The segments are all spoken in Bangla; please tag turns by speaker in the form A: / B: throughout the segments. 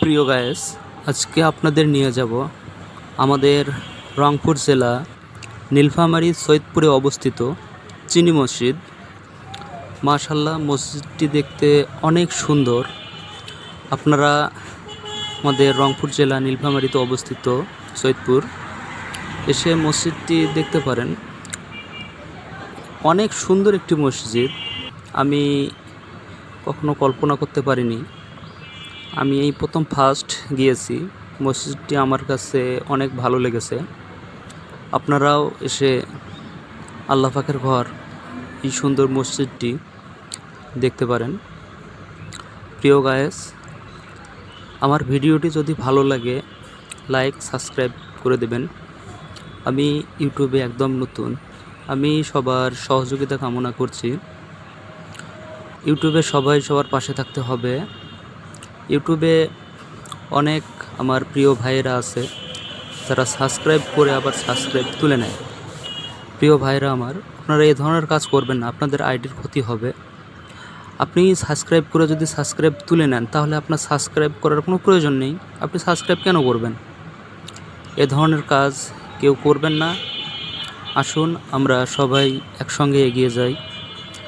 A: প্রিয় গায়েস আজকে আপনাদের নিয়ে যাব আমাদের রংপুর জেলা নীলফামারী সৈয়দপুরে অবস্থিত চিনি মসজিদ। মাশাল্লাহ মসজিদটি দেখতে অনেক সুন্দর। আপনারা আমাদের রংপুর জেলা নীলফামারীতে অবস্থিত সৈয়দপুর। এসে মসজিদটি দেখতে পারেন। অনেক সুন্দর একটি মসজিদ। আমি কখনো কল্পনা করতে পারিনি। আমি এই প্রথম ফার্স্ট গিয়েছি। মসজিদটি আমার কাছে অনেক ভালো লেগেছে। আপনারাও এসে আল্লাহ পাকের ঘর, এই সুন্দর মসজিদটি দেখতে পারেন। প্রিয় গায়েস আমার ভিডিওটি যদি ভালো লাগে লাইক সাবস্ক্রাইব করে দেবেন। আমি ইউটিউবে একদম নতুন। আমি সবার সহযোগিতা কামনা করছি। ইউটিউবে সবাই সবার পাশে থাকতে হবে। ইউটিউবে অনেক আমার প্রিয় ভাইয়েরা আছে, যারা সাবস্ক্রাইব করে আবার সাবস্ক্রাইব তুলে নেয়। প্রিয় ভাইরা আমার, আপনারা এই ধরনের কাজ করবেন না, আপনাদের আইডির ক্ষতি হবে। আপনি সাবস্ক্রাইব করে যদি সাবস্ক্রাইব তুলে নেন, তাহলে আপনার সাবস্ক্রাইব করার কোনো প্রয়োজন নেই। আপনি সাবস্ক্রাইব কেন করবেন? এ ধরনের কাজ কেউ করবেন না। আসুন, আমরা সবাই একসঙ্গে এগিয়ে যাই।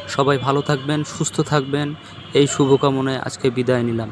A: সবাই ভালো থাকবেন, সুস্থ থাকবেন। এই শুভকামনায় আজকে বিদায় নিলাম।